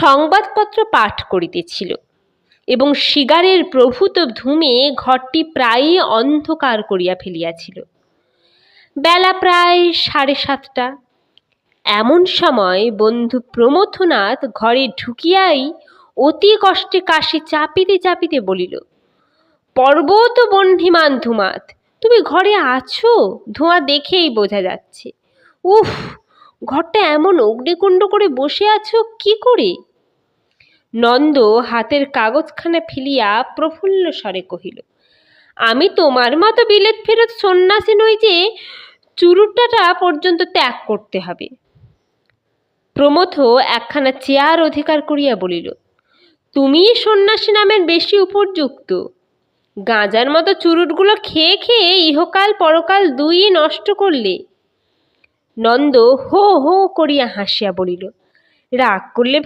সংবাদপত্র পাঠ করিতেছিল এবং সিগারের প্রভূত ধূমে ঘরটি প্রায়ই অন্ধকার করিয়া ফেলিয়াছিল। বেলা প্রায় সাড়ে সাতটা। এমন সময় বন্ধু প্রমথনাথ ঘরে ঢুকিয়াই অতি কষ্টে কাশি চাপিতে চাপিতে বলিল, পর্বত বহ্নিমান ধুমাত, তুমি ঘরে আছো? ধোঁয়া দেখেই বোঝা যাচ্ছে। উফ ঘরটা এমন অগ্নিকুণ্ড করে বসে আছো, কি করে? নন্দ হাতের কাগজখানা ফেলিয়া প্রফুল্ল স্বরে কহিল, আমি তোমার মতো বিলেত ফেরত সন্ন্যাসী নই যে, চুরুটাটা পর্যন্ত ত্যাগ করতে হবে। প্রমথ একখানা চেয়ার অধিকার করিয়া বলিল, তুমি সন্ন্যাসী নামের বেশি উপযুক্ত। গাঁজার মতো চুরুটগুলো খেয়ে খেয়ে ইহকাল পরকাল দুই নষ্ট করলে নন্দ হো হো করিয়া হাসিয়া বলিল রাগ করলে